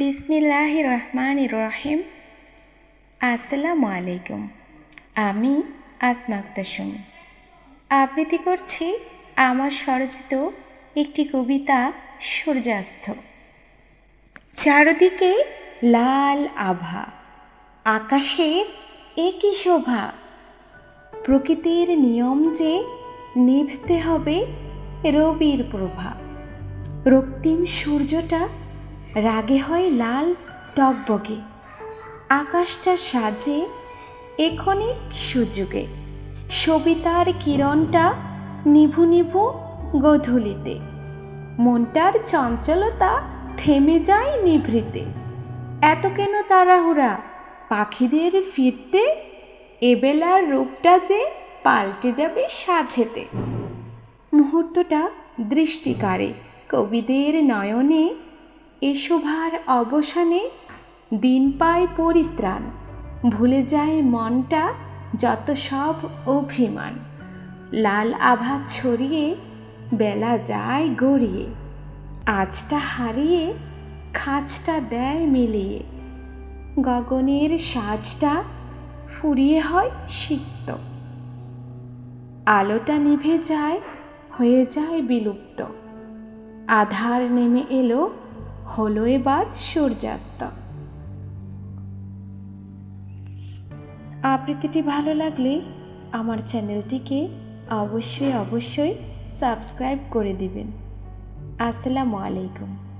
বিসমিল্লাহ রহমান রহিম আসসালামু আলাইকুম আমি আসমা আক্তার সুমি আবৃত্তি করছি আমার স্বরচিত একটি কবিতা, সূর্যাস্ত। চারদিকে লাল আভা, আকাশের একই শোভা। প্রকৃতির নিয়ম যে নিভতে হবে রবির প্রভা। রক্তিম সূর্যটা রাগে হয় লাল টকবগে। আকাশটা সাজে এখনিক সুযোগে। সবিতার কিরণটা নিভু নিভু গধূলিতে। মনটার চঞ্চলতা থেমে যায় নিভৃতে। এত কেন তাড়াহুড়া? পাখিদের ফিরতে এবেলার রূপটা যে পাল্টে যাবে সাঝেতে মুহূর্তটা দৃষ্টিকারে। কবিদের নয়নে এ অবসানে দিন পায় পরিত্রাণ, ভুলে যায় মনটা যত সব অভিমান। লাল আভা ছড়িয়ে, বেলা যায় গড়িয়ে আজটা হারিয়ে, খাঁচটা দেয় মিলিয়ে। গগনের সাজটা ফুরিয়ে হয় সিক্ত। আলোটা নিভে যায়, হয়ে যায় বিলুপ্ত। আধার নেমে এলো হলো এবার সূর্যাস্ত। আবৃত্তিটি ভালো লাগলে আমার চ্যানেলটিকে অবশ্যই অবশ্যই সাবস্ক্রাইব করে দিবেন। আসসালামু আলাইকুম।